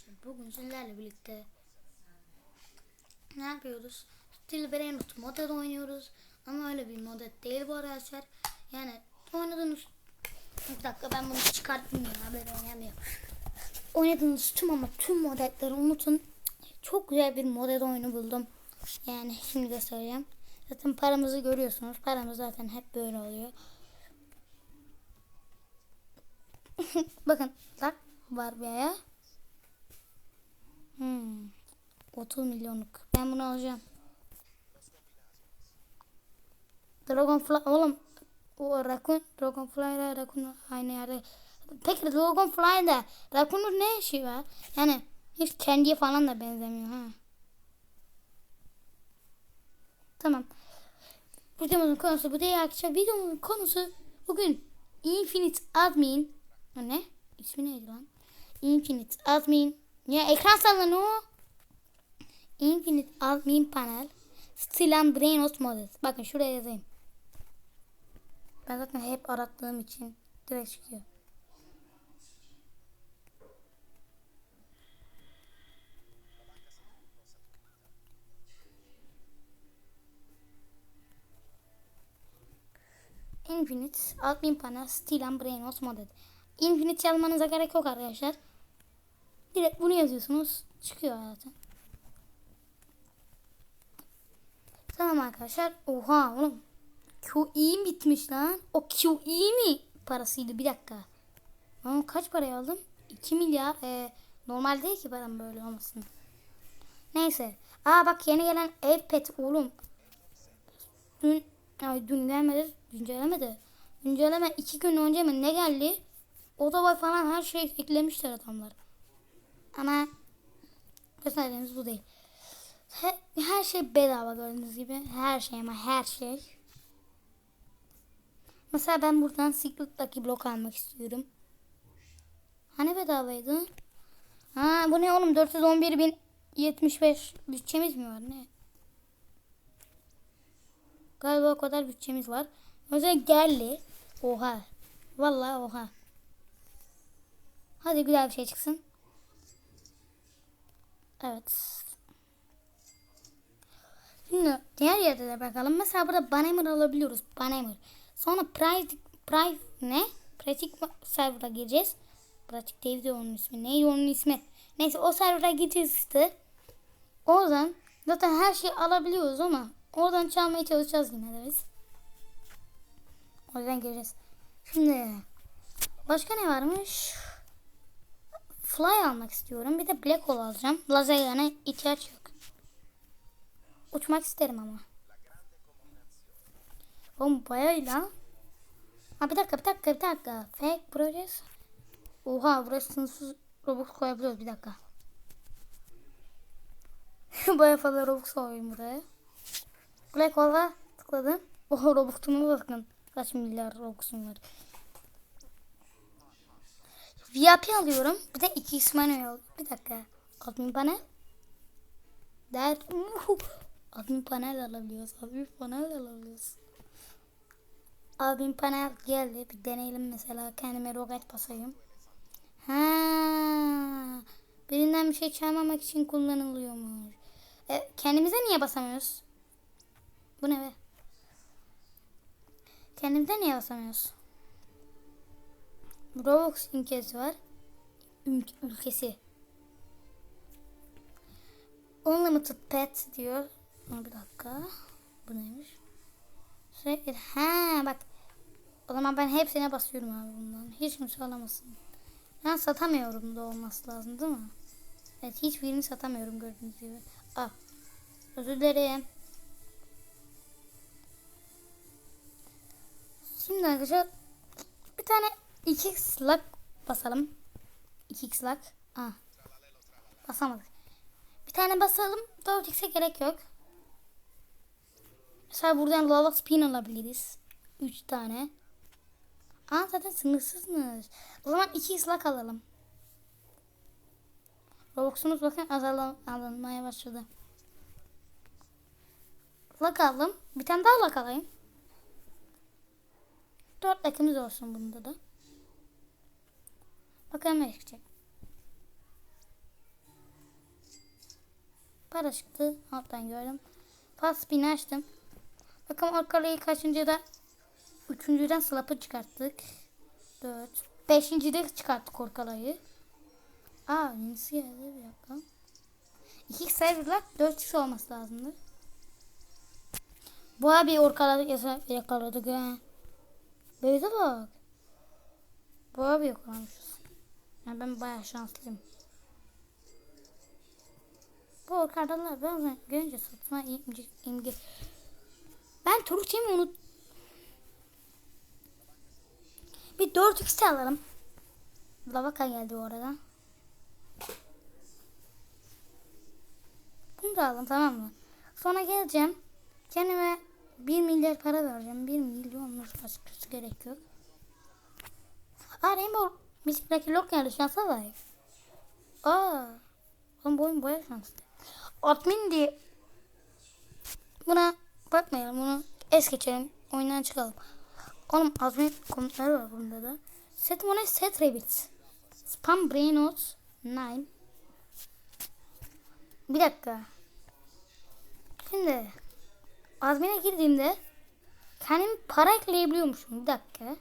arkadaşlar bugün sizlerle birlikte ne yapıyoruz? Still Brainrot modded oynuyoruz ama öyle bir modded değil bu arkadaşlar. Yani oynadığınız bir dakika ben bunu çıkarttım ya böyle oynamıyorum. Oynadığınız tüm ama tüm moddedleri unutun. Çok güzel bir modded oyunu buldum. Yani şimdi söyleyeyim. Zaten paramızı görüyorsunuz. Paramız zaten hep böyle oluyor. Bakın bak var bir. Hmm. 30 milyonluk. Ben bunu alacağım. Dragonfly oğlum o Raccoon Dragonfly ile Raccoon aynı yerde. Peki Dragonfly'da Raccoon'un ne işi var? Yani hiç kendiye falan da benzemiyor ha. Tamam. Videomuzun konusu bu değil arkadaşlar. Videomuzun konusu bugün Infinite Admin ne? İsmi neydi lan? Infinite Admin. Ya ekran sallanıyor. Infinite Admin Panel. Stilan Brainos Model. Bakın şuraya yazayım. Ben zaten hep arattığım için direkt çıkıyor. Infinite Admin Panel Stilan Brainos Model. Infinite yazmanıza gerek yok arkadaşlar. Direkt bunu yazıyorsunuz. Çıkıyor zaten. Tamam arkadaşlar. Oha oğlum. QE bitmiş lan. O QE mi parasıydı? Bir dakika. Ben kaç paraya aldım? 2 milyar. Ee, normal değil ki param böyle olmasın. Neyse. Aa bak yeni gelen iPad oğlum. Dün, ay dün gelmedi. Güncellemedi. Güncelleme 2 gün önce mi ne geldi? Otoboy falan her şey eklemişler adamlar. Ama gösterdiğimiz bu değil. Her, her şey bedava gördüğünüz gibi. Her şey ama her şey. Mesela ben buradan Secret Lucky Block almak istiyorum. Hani bedavaydı? Ha bu ne oğlum 411.075 bütçemiz mi var ne? Galiba o kadar bütçemiz var. Özel geldi. Oha. Vallahi oha. Hadi güzel bir şey çıksın. Evet. Şimdi diğer yerde de bakalım. Mesela burada Banhammer alabiliyoruz. Banhammer. Sonra Price, Price ne? Pratik server'a gireceğiz. Pratik değildi onun ismi. Neydi onun ismi? Neyse o server'a gideceğiz işte. Oradan zaten her şeyi alabiliyoruz ama oradan çalmaya çalışacağız yine de biz. O yüzden gireceğiz. Şimdi başka ne varmış? Fly almak istiyorum. Bir de Black Hole alacağım. Lazer yani ihtiyaç yok. Uçmak isterim ama. Oğlum lan. Ha bir dakika bir dakika bir dakika. Fake projesi. Oha burası sınırsız Robux koyabiliyoruz bir dakika. bayağı fazla Robux koyayım buraya. Black Hole'a tıkladım. Oha Robux'uma bakın. Kaç milyar Robux'um var. VIP alıyorum. Bir de iki ismani al. Bir dakika. Admin panel. Der. Admin panel alabiliyoruz. Admin panel alabiliyoruz. Admin panel geldi. Bir deneyelim mesela. Kendime roket basayım. Ha. Birinden bir şey çalmamak için kullanılıyormuş. E, kendimize niye basamıyoruz? Bu ne be? Kendimize niye basamıyoruz? Roblox ülkesi var. Ül ülkesi. Unlimited pet diyor. Bir dakika. Bu neymiş? Sürekli ha bak. O zaman ben hepsine basıyorum abi bundan. Hiç kimse alamasın. Ben satamıyorum da olması lazım değil mi? Evet hiçbirini satamıyorum gördüğünüz gibi. Aa. Özür dilerim. Şimdi arkadaşlar bir tane 2x lock basalım. 2x lock. Aa. Basamadık. Bir tane basalım. 4x'e gerek yok. Mesela buradan lava spin alabiliriz. 3 tane. Aa zaten sınırsızmış. O zaman 2x lock alalım. Robux'umuz bakın azalmaya başladı. Lock aldım. Bir tane daha lock alayım. 4 lakımız olsun bunda da. Bakalım ne çıkacak. Para çıktı. Alttan gördüm. Pas spin açtım. Bakalım orkalayı kaçıncıda? Üçüncüden slap'ı çıkarttık. Dört. Beşincide çıkarttık orkalayı. Aa yenisi geldi bir dakika. İki serverlar dört kişi olması lazımdı. Bu abi orkaladık yakaladık. Böyle bak. Bu abi yakalamışız. Yani ben bayağı şanslıyım. Bu orkadalar bazen görünce satma imge, imge. Ben Turuç'u mi unut? Bir 4 x alalım. Lavaka geldi bu arada. Bunu da alalım tamam mı? Sonra geleceğim. Kendime 1 milyar para vereceğim. 1 milyon başkası gerek yok. Aa Rainbow Müzik'teki lok geldi şansa bak. Aa. Oğlum bu oyun baya şanslı. Admin diye. Buna bakmayalım. Bunu es geçelim. Oyundan çıkalım. Oğlum admin komutları var bunda da. Set money set rabbit. Spam brain notes 9. Bir dakika. Şimdi admin'e girdiğimde kendimi para ekleyebiliyormuşum. Bir dakika.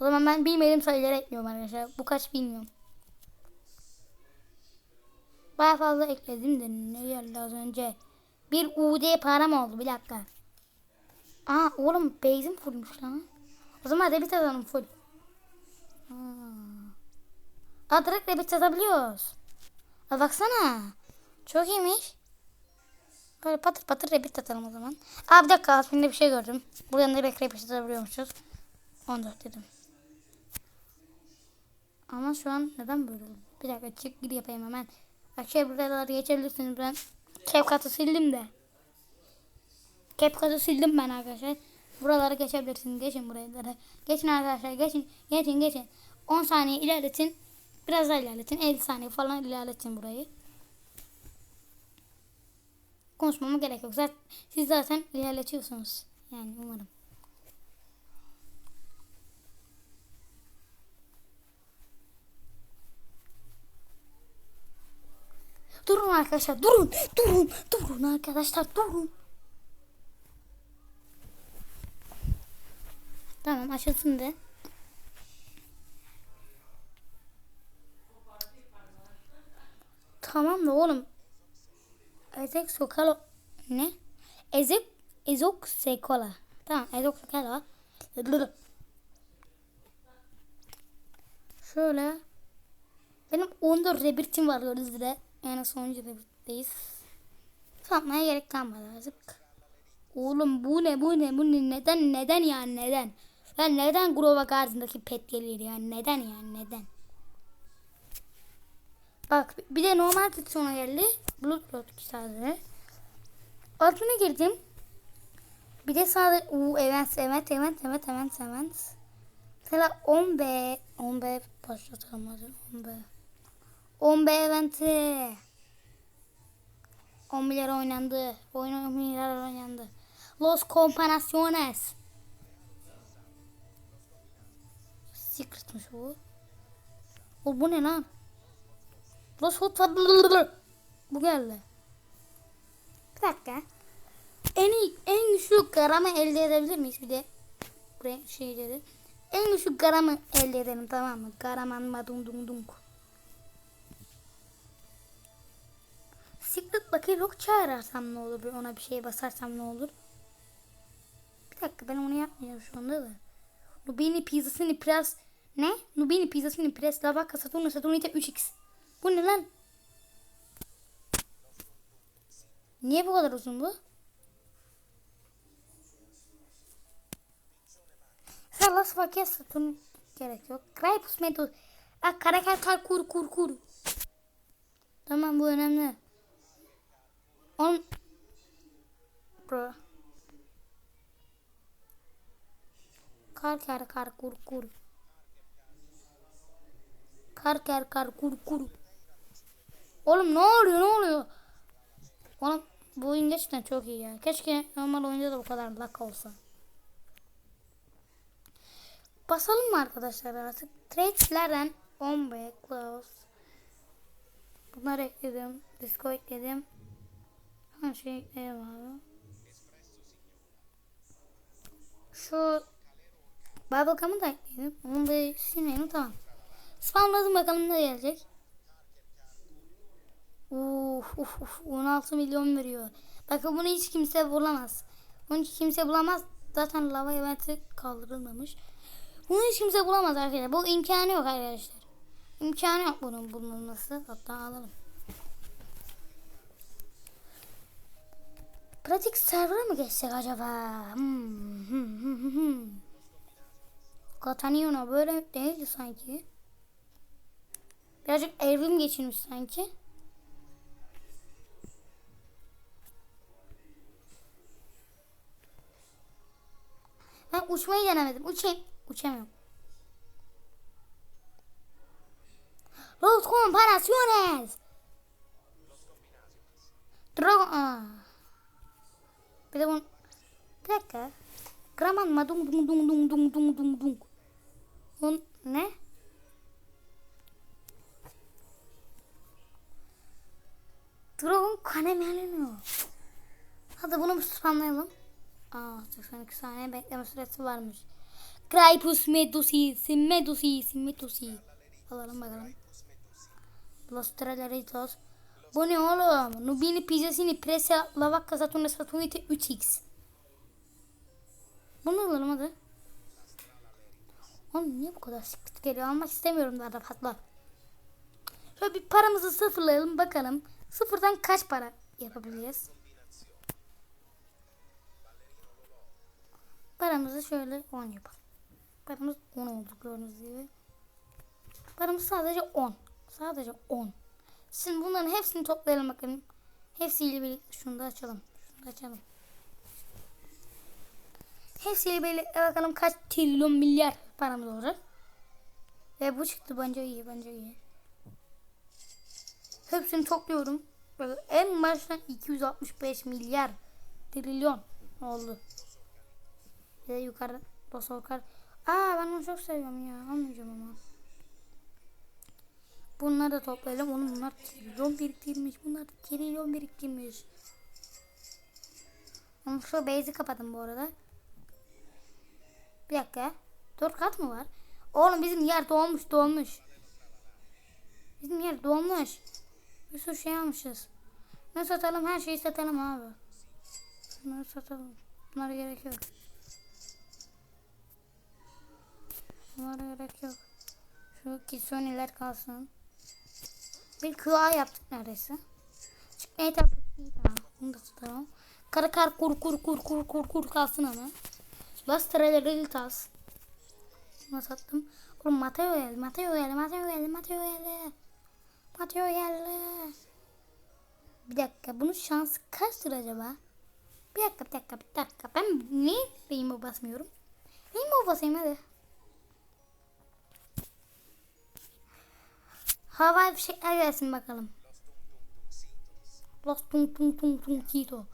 O zaman ben bilmediğim sayıları ekliyorum arkadaşlar. Bu kaç bilmiyorum. Baya fazla ekledim de ne geldi az önce. Bir UD param oldu bir dakika. Aa oğlum base'im fullmuş lan. O zaman debit atalım full. Aa, Aa direkt debit atabiliyoruz. Aa, baksana. Çok iyiymiş. Böyle patır patır debit atalım o zaman. Aa bir dakika altında bir şey gördüm. Buradan direkt debit atabiliyormuşuz. 14 dedim. Ama şu an neden böyle oldu? Bir dakika çık gir yapayım hemen. Arkadaşlar buraları geçebilirsiniz ben. CapCut'ı sildim de. CapCut'ı sildim ben arkadaşlar. Buraları geçebilirsiniz. Geçin buraları. Geçin arkadaşlar geçin. Geçin geçin. 10 saniye ilerletin. Biraz daha ilerletin. 50 saniye falan ilerletin burayı. Konuşmama gerek yok. Zaten, siz zaten ilerletiyorsunuz. Yani umarım. Durun arkadaşlar durun durun durun arkadaşlar durun. Tamam açılsın de. Tamam da oğlum. Ezek sokalo ne? Ezek ezok sekola. Tamam ezok sekola. Şöyle. Benim 14 rebirtim var gördüğünüz. Yani sonuncu rebirtteyiz. Satmaya gerek kalmadı artık. Oğlum bu ne bu ne bu ne neden neden yani neden? Ben neden Grova Garden'daki pet gelir yani neden yani neden? Bak bir de normal pet sona geldi. Bloodlord sadece. Altına girdim. Bir de sadece u event event event event event event. Mesela 10B 10B başlatalım hadi 10B. 10B eventi. 10 milyar oynandı. Oyun 10 milyar oynandı. Los Companaciones. Secret'mış bu. O bu ne lan? Los Hot Bu geldi. Bir dakika. En iyi, en güçlü gramı elde edebilir miyiz bir de? Buraya şey dedi. En güçlü gramı elde edelim tamam mı? Garaman madung dung dung. Lucky Rock çağırarsam ne olur? Ona bir şey basarsam ne olur? Bir dakika ben onu yapmayacağım şu anda da. Nubini pizzasını pres ne? Nubini pizzasını pres lavaka Saturno Saturnite 3x. Bu ne lan? Niye bu kadar uzun bu? Salas Vakya Saturn gerek yok. Kraypus Medu. Ah karakter kar kur kur kur. Tamam bu önemli. On. Kar kar kar kur kur. Kar kar kar kur kur. Oğlum ne oluyor ne oluyor? Oğlum bu oyun gerçekten çok iyi ya. Keşke normal oyunda da bu kadar lak olsa. Basalım mı arkadaşlar artık? Trades'lerden 10 close. Bunları ekledim. Disco ekledim. Ha şey eyvallah. Şu Bubblegum'u da ekleyelim. Onu da silmeyelim tamam. Spamladım bakalım ne gelecek. Uf, uf, uf, 16 milyon veriyor. Bakın bunu hiç kimse bulamaz. Bunu hiç kimse bulamaz. Zaten lava eventi kaldırılmamış. Bunu hiç kimse bulamaz arkadaşlar. Bu imkanı yok arkadaşlar. İmkanı yok bunun bulunması. Hatta alalım. Pratik server'a mı geçsek acaba? Hmm, hmm, hmm, hmm. Katanino böyle değildi sanki. Birazcık evrim geçirmiş sanki. Ben uçmayı denemedim. Uçayım. Uçamıyorum. Los comparaciones. Dragon. Bir de bunun... Bir dakika. Graman mı? Dung dung dung dung dung dung dung dung. On ne? Dragon kanem yeniliyor. Hadi bunu bir spamlayalım. Aa 82 saniye bekleme süresi varmış. Kraipus Medusi, Medusi, Medusi. Alalım bakalım. Blostreleritos. Bu ne oğlum? Nubini pizzasini presa lavacca saturne statuite 3x. Bunu alalım hadi. Oğlum niye bu kadar sıkıntı geliyor? Almak istemiyorum daha da patlar. Şöyle bir paramızı sıfırlayalım bakalım. Sıfırdan kaç para yapabiliriz? Paramızı şöyle 10 yapalım. Paramız 10 oldu gördüğünüz gibi. Paramız sadece 10. Sadece 10. Şimdi bunların hepsini toplayalım bakalım. Hepsiyle birlikte şunu da açalım. Şunu da açalım. Hepsiyle birlikte bakalım kaç trilyon milyar paramız olacak. Ve bu çıktı bence iyi bence iyi. Hepsini topluyorum. Böyle en baştan 265 milyar trilyon oldu. Bir de yukarı Bosolkar. Aa ben onu çok seviyorum ya. Almayacağım ama. Bunları da toplayalım. Onun bunlar trilyon biriktirmiş. Bunlar trilyon biriktirmiş. Ama şu base'i kapadım bu arada. Bir dakika. Dört kat mı var? Oğlum bizim yer dolmuş dolmuş. Bizim yer dolmuş. Bir sürü şey almışız. Ne satalım? Her şeyi satalım abi. Bunları satalım. Bunlara gerek yok. Bunlara gerek yok. Şu kisoniler kalsın. Bir kığa yaptık neredeyse. Çıkmayı yaptık. Bunu da tutalım. Kara kar kur kur kur kur kur kur kalsın ama. Bastırelere tas. Bunu sattım. Oğlum Mateo geldi. Mateo geldi. Mateo geldi. Mateo geldi. Mateo geldi. Bir dakika. Bunun şansı kaçtır acaba? Bir dakika bir dakika bir dakika. Ben niye rainbow basmıyorum? Rainbow basayım hadi. Havai fişekler gelsin bakalım. Los tung tung tung tung kito.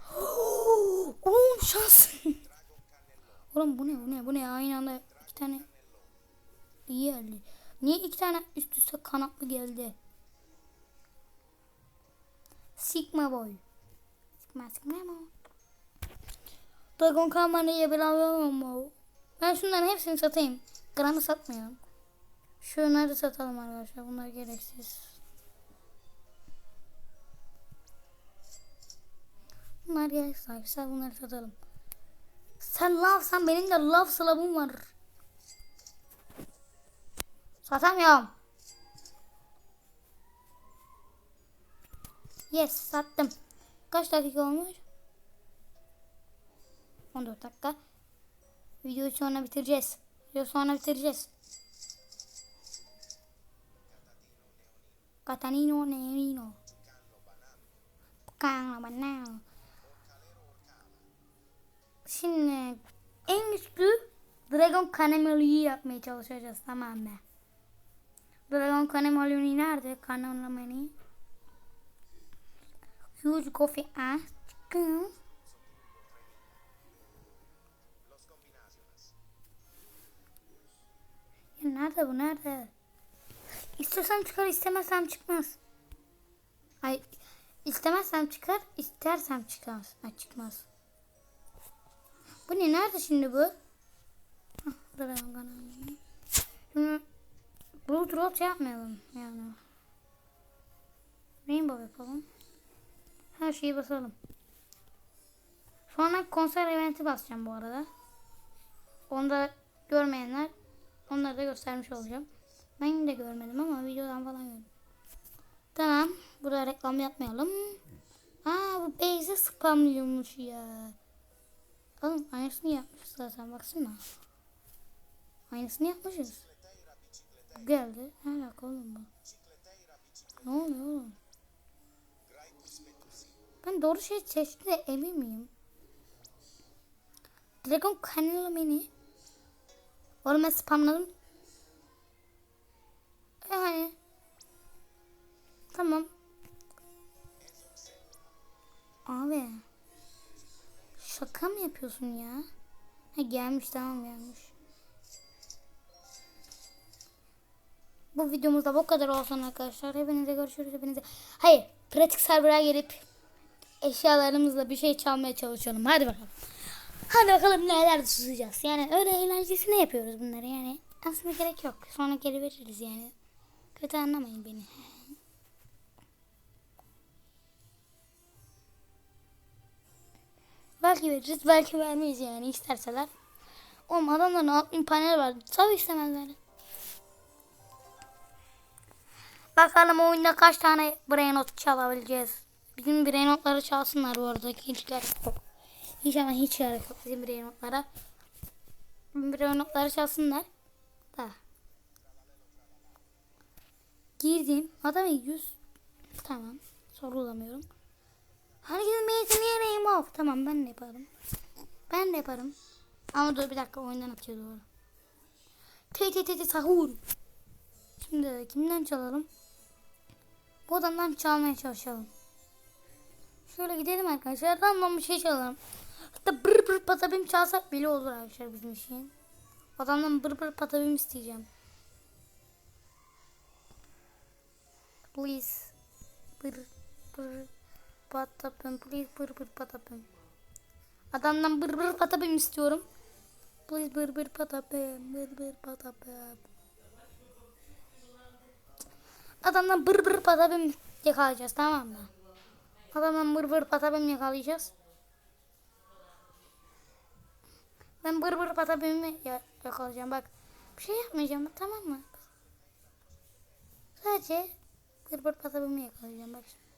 Oğlum şans. Oğlum bu ne bu ne bu ne aynı anda iki tane iyi geldi. Niye iki tane üst üste kanatlı geldi? Sigma boy. Sigma sigma boy. Dragon kamerayı bilemem ama. Ben şunların hepsini satayım. Granı satmayalım. Şunları satalım arkadaşlar. Bunlar gereksiz. Bunlar gereksiz arkadaşlar. Bunları satalım. Sen lavsan benim de lav slabım var. Satamıyorum. Yes sattım. Kaç dakika olmuş? 14 dakika. Videoyu sonra bitireceğiz. Videoyu sonra bitireceğiz. Catanino Nerino. Carlo Banano. Şimdi en güçlü Dragon Canemelio'yu yapmaya çalışacağız tamam mı? Dragon Canemelio nerede? Canemelio. Huge Coffee. Çıkın. Ya nerede bu nerede? İstesem çıkar istemezsem çıkmaz. Ay İstemezsem çıkar, istersem çıkmaz. Ha, çıkmaz. Bu ne? Nerede şimdi bu? Burada. Şimdi Drop şey yapmayalım yani. Rainbow yapalım. Her şeyi basalım. Sonra konser eventi basacağım bu arada. Onu da görmeyenler onları da göstermiş olacağım. Ben de görmedim ama videodan falan gördüm. Tamam. Burada reklam yapmayalım. Aa bu Beyze spamlıyormuş ya. Oğlum aynısını yapmışız zaten baksana. Aynısını yapmışız. Geldi. Ne alaka oğlum bu? Ne oluyor oğlum? Ben doğru şey seçtim de emin miyim? Dragon kanalı beni. Oğlum ben spamladım. Yani. Tamam. Abi. Şaka mı yapıyorsun ya? Ha gelmiş tamam gelmiş. Bu videomuzda bu kadar olsun arkadaşlar. Hepinize görüşürüz. Hepinize. Hayır. Pratik server'a gelip eşyalarımızla bir şey çalmaya çalışalım. Hadi bakalım. Hadi bakalım neler tutacağız. Yani öyle eğlencesine yapıyoruz bunları yani. Aslında gerek yok. Sonra geri veririz yani. Kötü anlamayın beni. Belki veririz, belki vermeyiz yani isterseler. Oğlum adamların 6000 panel var. Tabii istemezler. Bakalım oyunda kaç tane brain not çalabileceğiz. Bizim brain notları çalsınlar bu arada. Hiç gerek yok. Hiç ama hiç gerek yok bizim brain notlara. Brain notları çalsınlar. Da. Girdim. Adam 100. Tamam. Sorulamıyorum. Herkesin meyvesi niye rainbow? Tamam ben de yaparım. Ben de yaparım. Ama dur bir dakika oyundan atıyor doğru. Te te te te sahur. Şimdi de kimden çalalım? Bu adamdan çalmaya çalışalım. Şöyle gidelim arkadaşlar. Random bir şey çalalım. Hatta bır bır patabim çalsak bile olur arkadaşlar bizim için. Adamdan bır bır patabim isteyeceğim. Please. Bır bır patapim. Please bır bır patapim. Adamdan bır bır patapim istiyorum. Please bır bır patapim. Bır bır patapim. Adamdan bır bır patapim yakalayacağız tamam mı? Adamdan bır bır patapim yakalayacağız. Ben bır bır patapimi ya- yakalayacağım bak. Bir şey yapmayacağım tamam mı? Sadece bır patapimi yakalayacağım bak. şimdi.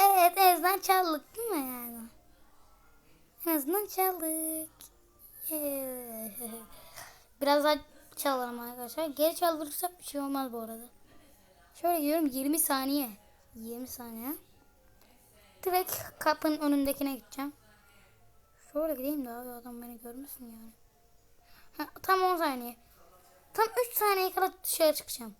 Evet en azından çaldık değil mi yani? En azından çaldık. Biraz daha çalalım arkadaşlar. Geri çaldırırsak bir şey olmaz bu arada. Şöyle gidiyorum 20 saniye. 20 saniye. Direkt kapının önündekine gideceğim. Şöyle gideyim de abi adam beni görmesin yani. Ha, tam 10 saniye. Tam 3 saniye kala dışarı çıkacağım.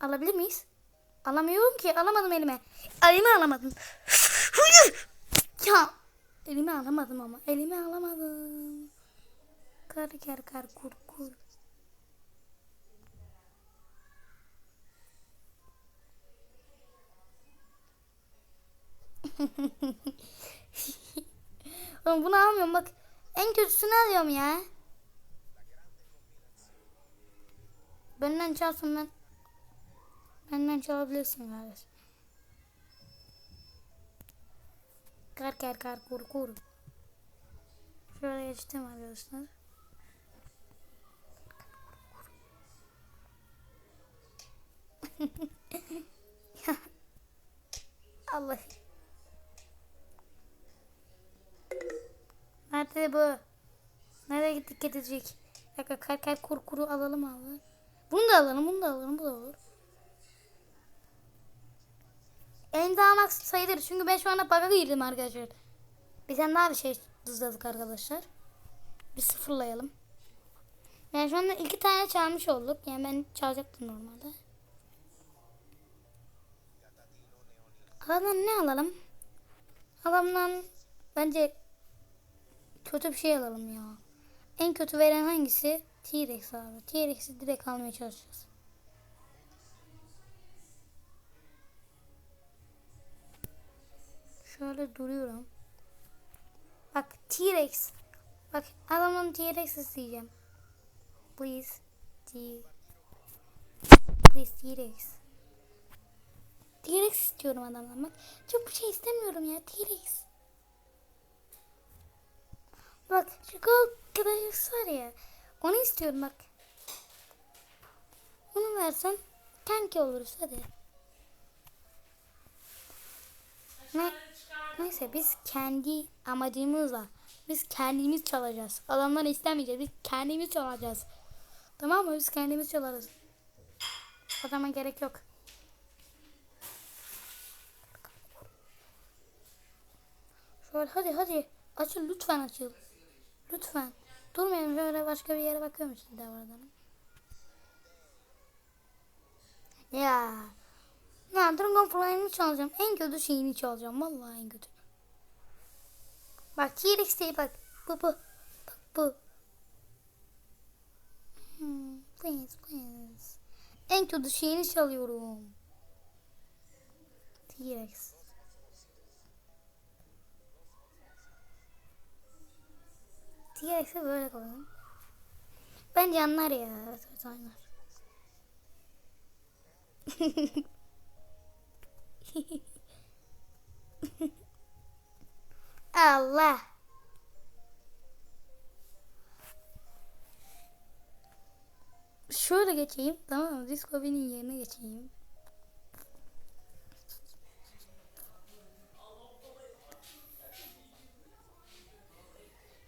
Alabilir miyiz? Alamıyorum ki. Alamadım elime. Elime alamadım. Hayır. Ya. Elime alamadım ama. Elime alamadım. Kar kar kar kur kur. Oğlum bunu almıyorum bak. En kötüsünü alıyorum ya. Benden çalsın ben. Benden çalabilirsin kardeş. Kar kar kar kur kur. Şöyle geçtim arkadaşlar. Allah. Nerede bu? Nereye gittik gidecek? Bir dakika kar kar kur kuru alalım abi. Bunu da alalım, bunu da alalım, bu da olur. En daha max sayılır çünkü ben şu anda bug'a girdim arkadaşlar. Bir tane daha bir şey hızladık arkadaşlar. Bir sıfırlayalım. Yani şu anda iki tane çalmış olduk. Yani ben çalacaktım normalde. Adamdan ne alalım? Adamdan bence kötü bir şey alalım ya. En kötü veren hangisi? T-Rex abi. T-Rex'i direkt almaya çalışacağız. Şöyle duruyorum. Bak T-Rex. Bak adamın T-Rex isteyeceğim. Please. T. Please T-Rex. T-Rex istiyorum adamdan bak. Çok bir şey istemiyorum ya T-Rex. Bak şu gold var ya. Onu istiyorum bak. Onu versen kanki oluruz hadi. Ne? Neyse biz kendi amacımızla biz kendimiz çalacağız. Adamdan istemeyeceğiz. Biz kendimiz çalacağız. Tamam mı? Biz kendimiz çalarız. Adama gerek yok. Şöyle hadi hadi. Açıl lütfen açıl. Lütfen. Durmayalım şöyle başka bir yere bakıyorum şimdi davranalım. Ya. Ya Dragon Fly'ını çalacağım. En kötü şeyini çalacağım. Vallahi en kötü. Bak T-Rex değil bak. Bu bu. Bak bu. Hmm, please please. En kötü şeyini çalıyorum. T-Rex. T-Rex'e böyle koyalım. Bence anlar ya. Evet evet anlar. Allah. Şöyle geçeyim tamam mı? Discovery'nin yerine geçeyim.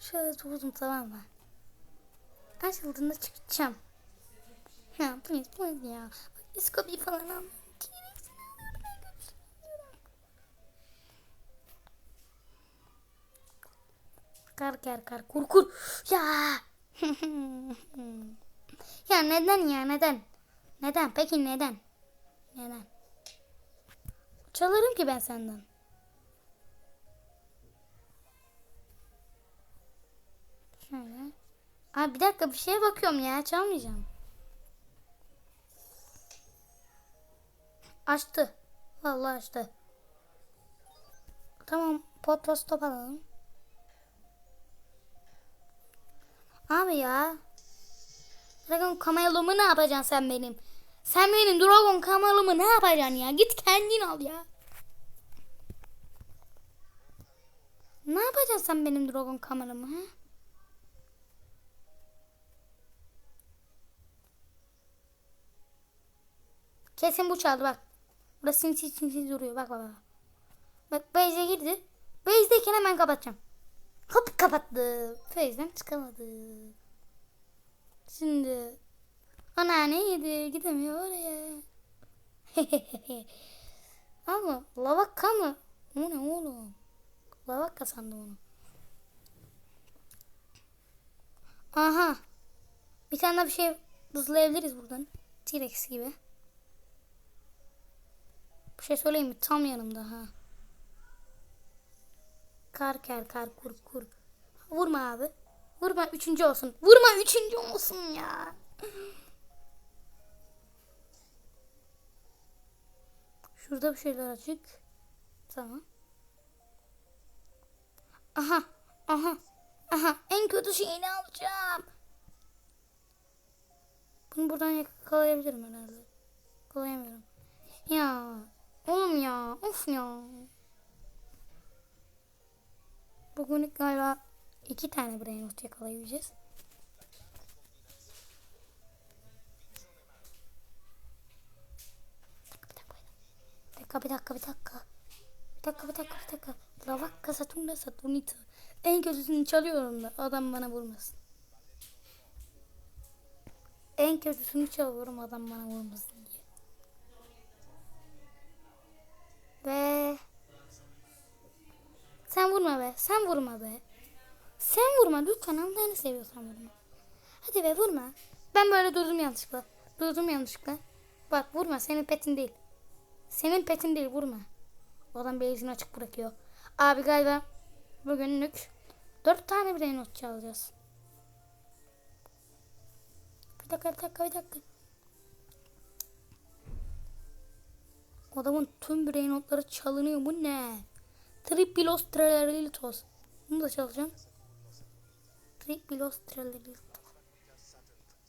Şöyle durdum tamam mı? Açıldığında çıkacağım. Ya please please ya. Bak Discovery falan almıyorum. T-Rex'ini alıyorum, en kötüsünü alıyorum. Kar kar kar kur kur. Ya. ya neden ya neden? Neden? Peki neden? Neden? Çalarım ki ben senden. Şöyle. Abi bir dakika bir şeye bakıyorum ya çalmayacağım. Açtı. Vallahi açtı. Tamam pot stop alalım. Abi ya. Dragon kamelımı ne yapacaksın sen benim? Sen benim Dragon kamelımı ne yapacaksın ya? Git kendin al ya. Ne yapacaksın sen benim Dragon kamelımı ha? Kesin bu çaldı bak. Burada sinsi sinsi duruyor bak bak bak. Bak Beyze girdi. Beyze'deyken hemen kapatacağım. Hop kapattı. Feyzden çıkamadı. Şimdi anneanne yedi gidemiyor oraya. Ama lavakka mı? O ne oğlum? Lavakka sandım onu. Aha. Bir tane daha bir şey hızlayabiliriz buradan. T-Rex gibi. Bir şey söyleyeyim mi? Tam yanımda ha. Kar kar kar kur kur. Vurma abi. Vurma üçüncü olsun. Vurma üçüncü olsun ya. Şurada bir şeyler açık. Tamam. Aha. Aha. Aha. En kötü şeyini alacağım. Bunu buradan yakalayabilirim herhalde. Yakalayamıyorum. Ya. Oğlum ya. Of ya. Bugün galiba iki tane brainrot yakalayabileceğiz. Bir dakika bir dakika bir dakika. Bir dakika bir dakika bir dakika. Lavakka Saturna Saturnita. En kötüsünü çalıyorum da adam bana vurmasın. En kötüsünü çalıyorum adam bana vurmasın diye. Ve sen vurma be. Sen vurma be. Sen vurma lütfen Allah'ını seviyorsan vurma. Hadi be vurma. Ben böyle durdum yanlışlıkla. Durdum yanlışlıkla. Bak vurma senin petin değil. Senin petin değil vurma. O adam beyzini açık bırakıyor. Abi galiba bugünlük dört tane brain not çalacağız. Bir dakika bir dakika bir dakika. Adamın tüm brain notları çalınıyor. Bu ne? Tripilos treleritos. Bunu da çalacağım. Tripilos treleritos.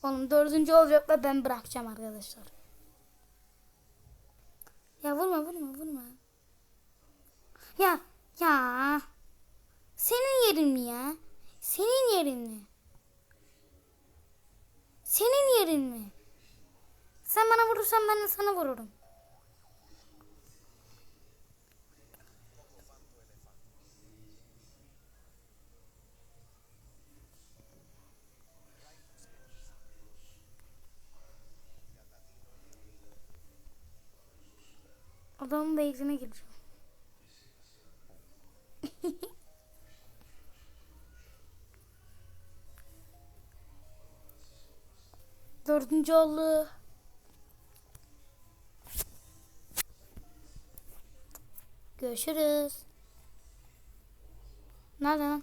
Oğlum dördüncü olacak ve ben bırakacağım arkadaşlar. Ya vurma vurma vurma. Ya ya. Senin yerin mi ya? Senin yerin mi? Senin yerin mi? Sen bana vurursan ben de sana vururum. Adamın base'ine gireceğim. Dördüncü oldu. Görüşürüz. Nerede lan?